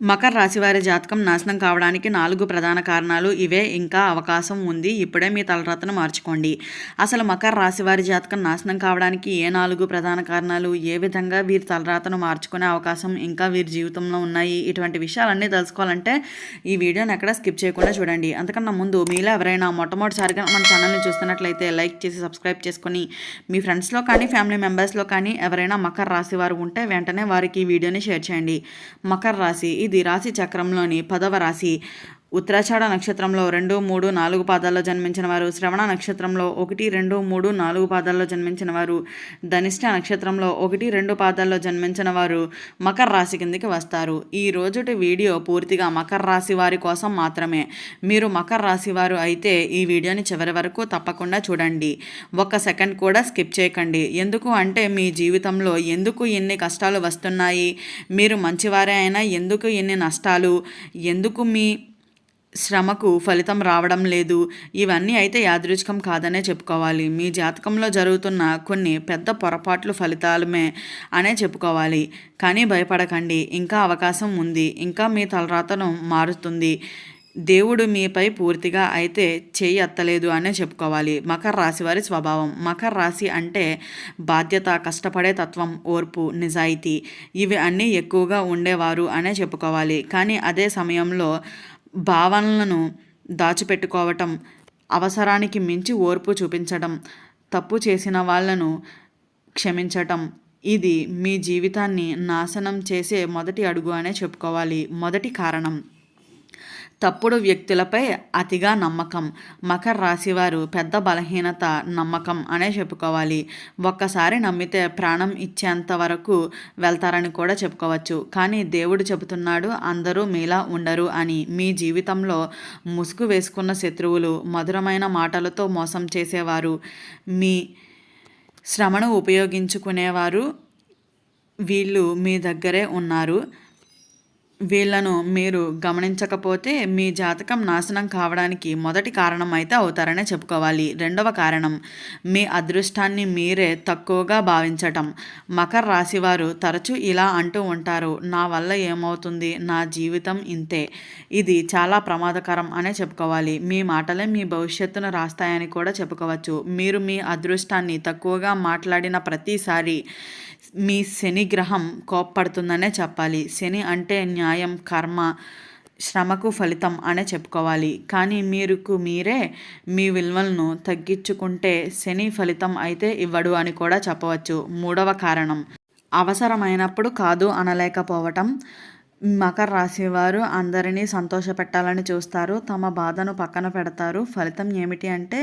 మకర రాశి వారి జాతకం నాశనం కావడానికి నాలుగు ప్రధాన కారణాలు ఇవే. ఇంకా అవకాశం ఉంది. ఇప్పుడే మీ తలరాతను మార్చుకోండి. అసలు మకర రాశి వారి జాతకం నాశనం కావడానికి ఏ నాలుగు ప్రధాన కారణాలు ఏ విధంగా వీరి తలరాతను మార్చుకునే అవకాశం ఇంకా వీరి జీవితంలో ఉన్నాయి ఇటువంటి విషయాలన్నీ తెలుసుకోవాలంటే ఈ వీడియోని ఎక్కడ స్కిప్ చేయకుండా చూడండి. అంతకన్నా ముందు మీలో ఎవరైనా మొట్టమొదటిసారిగా మన ఛానల్ని చూస్తున్నట్లయితే లైక్ చేసి సబ్స్క్రైబ్ చేసుకొని మీ ఫ్రెండ్స్లో కానీ ఫ్యామిలీ మెంబర్స్లో కానీ ఎవరైనా మకర రాశి వారు ఉంటే వెంటనే వారికి ఈ వీడియోని షేర్ చేయండి. మకర రాశి ఇది రాశి చక్రంలోని పదవ రాశి ఉత్తరాషాఢ నక్షత్రంలో రెండు మూడు నాలుగు పాదాల్లో జన్మించిన వారు శ్రవణ నక్షత్రంలో ఒకటి రెండు మూడు నాలుగు పాదాల్లో జన్మించిన వారు ధనిష్ట నక్షత్రంలో ఒకటి రెండు పాదాల్లో జన్మించిన వారు మకర రాశి కిందికి వస్తారు. ఈ రోజుటి వీడియో పూర్తిగా మకర రాశి వారి కోసం మాత్రమే. మీరు మకర రాశి వారు అయితే ఈ వీడియోని చివరి వరకు తప్పకుండా చూడండి. ఒక్క సెకండ్ కూడా స్కిప్ చేయకండి. ఎందుకు అంటే మీ జీవితంలో ఎందుకు ఎన్ని కష్టాలు వస్తున్నాయి? మీరు మంచివారే అయినా ఎందుకు ఎన్ని నష్టాలు? ఎందుకు మీ శ్రమకు ఫలితం రావడం లేదు. ఇవన్నీ అయితే యాదృచ్ఛికం కాదనే చెప్పుకోవాలి. మీ జాతకంలో జరుగుతున్న కొన్ని పెద్ద పొరపాట్లు ఫలితాలమే అనే చెప్పుకోవాలి. కానీ భయపడకండి. ఇంకా అవకాశం ఉంది. ఇంకా మీ తలరాతను మారుతుంది దేవుడు మీపై పూర్తిగా అయితే చేయి ఎత్తలేదు అనే చెప్పుకోవాలి. మకర రాశి వారి స్వభావం. మకర రాశి అంటే బాధ్యత కష్టపడే తత్వం ఓర్పు నిజాయితీ. ఇవి అన్నీ ఎక్కువగా ఉండేవారు అనే చెప్పుకోవాలి. కానీ అదే సమయంలో భావనలను దాచిపెట్టుకోవటం అవసరానికి మించి ఓర్పు చూపించడం తప్పు చేసిన వాళ్ళను క్షమించటం ఇది మీ జీవితాన్ని నాశనం చేసే మొదటి అడుగు అనే చెప్పుకోవాలి. మొదటి కారణం. తప్పుడు వ్యక్తులపై అతిగా నమ్మకం. మకర రాశివారు పెద్ద బలహీనత నమ్మకం అనే చెప్పుకోవాలి. ఒక్కసారి నమ్మితే ప్రాణం ఇచ్చేంత వరకు వెళ్తారని కూడా చెప్పుకోవచ్చు. కానీ దేవుడు చెబుతున్నాడు అందరూ మీలా ఉండరు అని. మీ జీవితంలో ముసుగు వేసుకున్న శత్రువులు మధురమైన మాటలతో మోసం చేసేవారు మీ శ్రమను ఉపయోగించుకునేవారు వీళ్ళు మీ దగ్గరే ఉన్నారు. వీళ్ళను మీరు గమనించకపోతే మీ జాతకం నాశనం కావడానికి మొదటి కారణం అయితే అవుతారనే చెప్పుకోవాలి. రెండవ కారణం మీ అదృష్టాన్ని మీరే తక్కువగా భావించటం. మకర రాశివారు తరచూ ఇలా అంటూ ఉంటారు నా వల్ల ఏమవుతుంది? నా జీవితం ఇంతే. ఇది చాలా ప్రమాదకరం అనే చెప్పుకోవాలి. మీ మాటలే మీ భవిష్యత్తును రాస్తాయని కూడా చెప్పుకోవచ్చు. మీరు మీ అదృష్టాన్ని తక్కువగా మాట్లాడిన ప్రతిసారి మీ శని గ్రహం కోప్పడుతుందనే చెప్పాలి. శని అంటే న్యాయం కర్మ శ్రమకు ఫలితం అనే చెప్పుకోవాలి. కానీ మీరుకు మీరే మీ విలువలను తగ్గించుకుంటే శని ఫలితం అయితే ఇవ్వడు అని కూడా చెప్పవచ్చు. మూడవ కారణం. అవసరమైనప్పుడు కాదు అనలేకపోవటం. మకర రాశి వారు అందరినీ సంతోషపెట్టాలని చూస్తారు. తమ బాధను పక్కన పెడతారు. ఫలితం ఏమిటి అంటే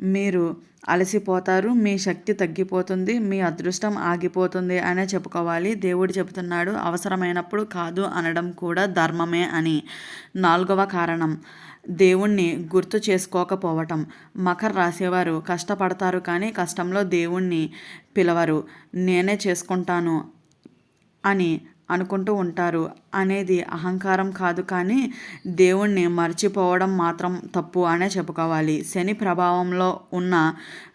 మీరు అలసిపోతారు మీ శక్తి తగ్గిపోతుంది మీ అదృష్టం ఆగిపోతుంది అనే చెప్పుకోవాలి. దేవుడు చెబుతున్నాడు అవసరమైనప్పుడు కాదు అనడం కూడా ధర్మమే అని. నాలుగవ కారణం దేవుణ్ణి గుర్తు చేసుకోకపోవటం. మకర రాసేవారు కష్టపడతారు కానీ కష్టంలో దేవుణ్ణి పిలవరు. నేనే చేసుకుంటాను అని అనుకుంటూ ఉంటారు. అనేది అహంకారం కాదు కానీ దేవుణ్ణి మర్చిపోవడం మాత్రం తప్పు అనే చెప్పుకోవాలి. శని ప్రభావంలో ఉన్న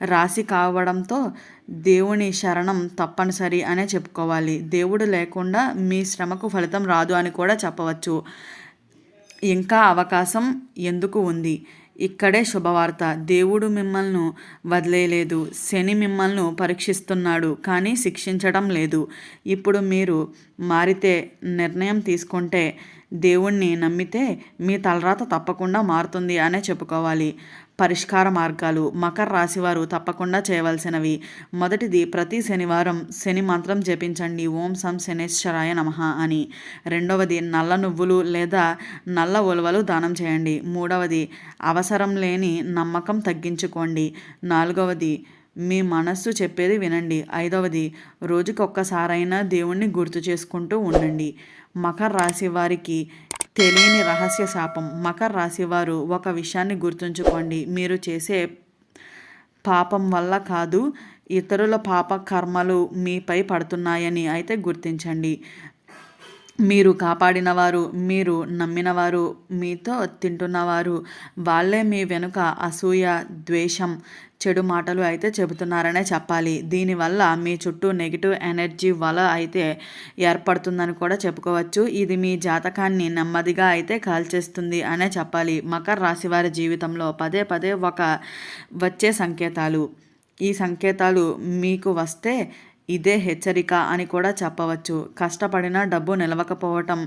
రాశి కావడంతో దేవుని శరణం తప్పనిసరి అనే చెప్పుకోవాలి. దేవుడు లేకుండా మీ శ్రమకు ఫలితం రాదు అని కూడా చెప్పవచ్చు. ఇంకా అవకాశం ఎందుకు ఉంది? ఇక్కడే శుభవార్త. దేవుడు మిమ్మల్ని వదిలేయలేదు శని మిమ్మల్ని పరీక్షిస్తున్నాడు కానీ శిక్షించడం లేదు. ఇప్పుడు మీరు మారితే నిర్ణయం తీసుకుంటే దేవుణ్ణి నమ్మితే మీ తలరాత తప్పకుండా మారుతుంది అనే చెప్పుకోవాలి. పరిష్కార మార్గాలు మకర రాశివారు తప్పకుండా చేయవలసినవి. మొదటిది ప్రతి శనివారం శని మంత్రం జపించండి. ఓం సం శనేశ్వరాయ నమ అని. రెండవది నల్ల నువ్వులు లేదా నల్ల ఉలవలు దానం చేయండి. మూడవది అవసరం లేని నమ్మకం తగ్గించుకోండి. నాలుగవది మీ మనస్సు చెప్పేది వినండి. ఐదవది రోజుకొక్కసారైనా దేవుణ్ణి గుర్తు చేసుకుంటూ ఉండండి. మకర రాశి వారికి తెలియని రహస్య శాపం. మకర రాశి వారు ఒక విషయాన్ని గుర్తుంచుకోండి. మీరు చేసే పాపం వల్ల కాదు ఇతరుల పాప కర్మలు మీపై పడుతున్నాయని అయితే గుర్తించండి. మీరు కాపాడినవారు మీరు నమ్మినవారు మీతో తింటున్నవారు వాళ్ళే మీ వెనుక అసూయ ద్వేషం చెడు మాటలు అయితే చెబుతున్నారనే చెప్పాలి. దీనివల్ల మీ చుట్టూ నెగిటివ్ ఎనర్జీ వల అయితే ఏర్పడుతుందని కూడా చెప్పుకోవచ్చు. ఇది మీ జాతకాన్ని నెమ్మదిగా అయితే కాల్చేస్తుంది అనే చెప్పాలి. మకర రాశి వారి జీవితంలో పదే పదే ఒక వచ్చే సంకేతాలు. ఈ సంకేతాలు మీకు వస్తే ఇదే హెచ్చరిక అని కూడా చెప్పవచ్చు. కష్టపడినా డబ్బు నిలవకపోవటం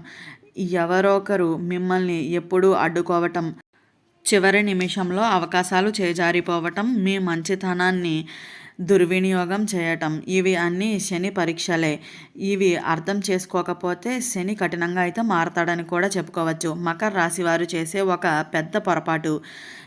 ఎవరొకరు మిమ్మల్ని ఎప్పుడూ అడ్డుకోవటం చివరి నిమిషంలో అవకాశాలు చేజారిపోవటం మీ మంచితనాన్ని దుర్వినియోగం చేయటం. ఇవి అన్నీ శని పరీక్షలే. ఇవి అర్థం చేసుకోకపోతే శని కఠినంగా అయితే మారతాడని కూడా చెప్పుకోవచ్చు. మకర రాశి వారు చేసే ఒక పెద్ద పొరపాటు.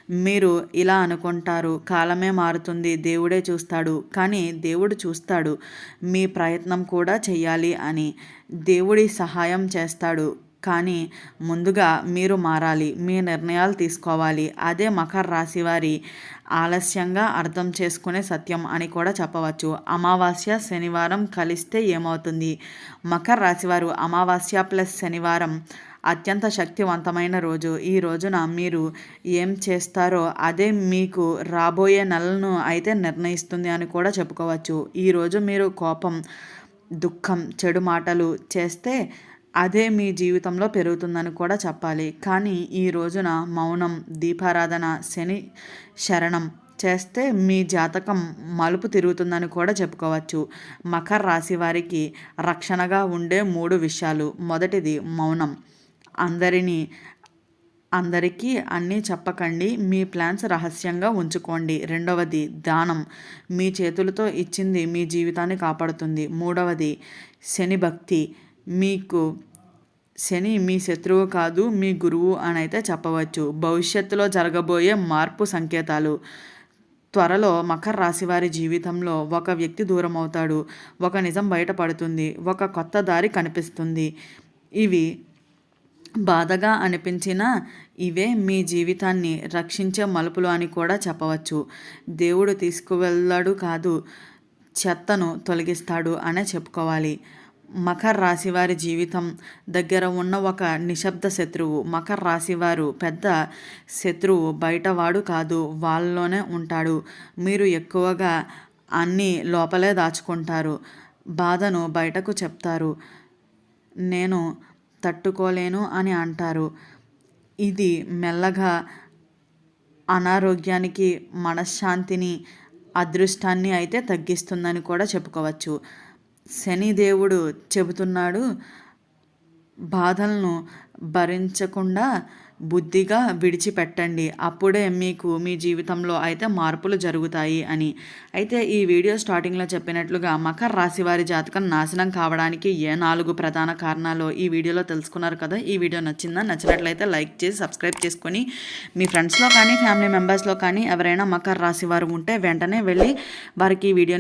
మీరు ఇలా అనుకుంటారు కాలమే మారుతుంది దేవుడే చూస్తాడు. కానీ దేవుడు చూస్తాడు. మీ ప్రయత్నం కూడా చెయ్యాలి అని. దేవుడి సహాయం చేస్తాడు. కానీ ముందుగా మీరు మారాలి మీ నిర్ణయాలు తీసుకోవాలి. అదే మకర రాశి వారి ఆలస్యంగా అర్థం చేసుకునే సత్యం అని కూడా చెప్పవచ్చు. అమావాస్య శనివారం కలిస్తే ఏమవుతుంది? మకర రాశివారు అమావాస్య ప్లస్ శనివారం అత్యంత శక్తివంతమైన రోజు. ఈ రోజున మీరు ఏం చేస్తారో అదే మీకు రాబోయే నెలను అయితే నిర్ణయిస్తుంది అని కూడా చెప్పుకోవచ్చు. ఈరోజు మీరు కోపం దుఃఖం చెడు మాటలు చేస్తే అదే మీ జీవితంలో పెరుగుతుందని కూడా చెప్పాలి. కానీ ఈ రోజున మౌనం దీపారాధన శని శరణం చేస్తే మీ జాతకం మలుపు తిరుగుతుందని కూడా చెప్పుకోవచ్చు. మకర రాశి వారికి రక్షణగా ఉండే మూడు విషయాలు. మొదటిది మౌనం. అందరినీ అందరికీ అన్నీ చెప్పకండి. మీ ప్లాన్స్ రహస్యంగా ఉంచుకోండి. రెండవది దానం. మీ చేతులతో ఇచ్చింది మీ జీవితాన్ని కాపాడుతుంది. మూడవది శని భక్తి. మీకు శని మీ శత్రువు కాదు మీ గురువు అని అయితే చెప్పవచ్చు. భవిష్యత్తులో జరగబోయే మార్పు సంకేతాలు. త్వరలో మకర రాశి వారి జీవితంలో ఒక వ్యక్తి దూరం అవుతాడు. ఒక నిజం బయటపడుతుంది. ఒక కొత్త దారి కనిపిస్తుంది. ఇవి బాధగా అనిపించిన ఇవే మీ జీవితాన్ని రక్షించే మలుపులు అని కూడా చెప్పవచ్చు. దేవుడు తీసుకువెళ్ళాడు కాదు చెత్తను తొలగిస్తాడు అనే చెప్పుకోవాలి. మకర రాశి వారి జీవితం దగ్గర ఉన్న ఒక నిశ్శబ్ద శత్రువు. మకర రాశి వారు పెద్ద శత్రువు బయటవాడు కాదు వాళ్ళలోనే ఉంటాడు. మీరు ఎక్కువగా అన్నీ లోపలే దాచుకుంటారు. బాధను బయటకు చెప్తారు. నేను తట్టుకోలేను అని అంటారు. ఇది మెల్లగా అనారోగ్యానికి మనశ్శాంతిని అదృష్టాన్ని అయితే తగ్గిస్తుందని కూడా చెప్పుకోవచ్చు. శనిదేవుడు చెబుతున్నాడు బాధలను భరించకుండా బుద్ధిగా విడిచిపెట్టండి. అప్పుడే మీకు మీ జీవితంలో అయితే మార్పులు జరుగుతాయి అని. అయితే ఈ వీడియో స్టార్టింగ్లో చెప్పినట్లుగా మకర రాశి వారి జాతకం నాశనం కావడానికి ఏ నాలుగు ప్రధాన కారణాలు ఈ వీడియోలో తెలుసుకున్నారు కదా? ఈ వీడియో నచ్చిందా? నచ్చినట్లయితే లైక్ చేసి సబ్స్క్రైబ్ చేసుకొని మీ ఫ్రెండ్స్లో కానీ ఫ్యామిలీ మెంబర్స్లో కానీ ఎవరైనా మకర రాశి వారు ఉంటే వెంటనే వెళ్ళి వారికి ఈ వీడియోని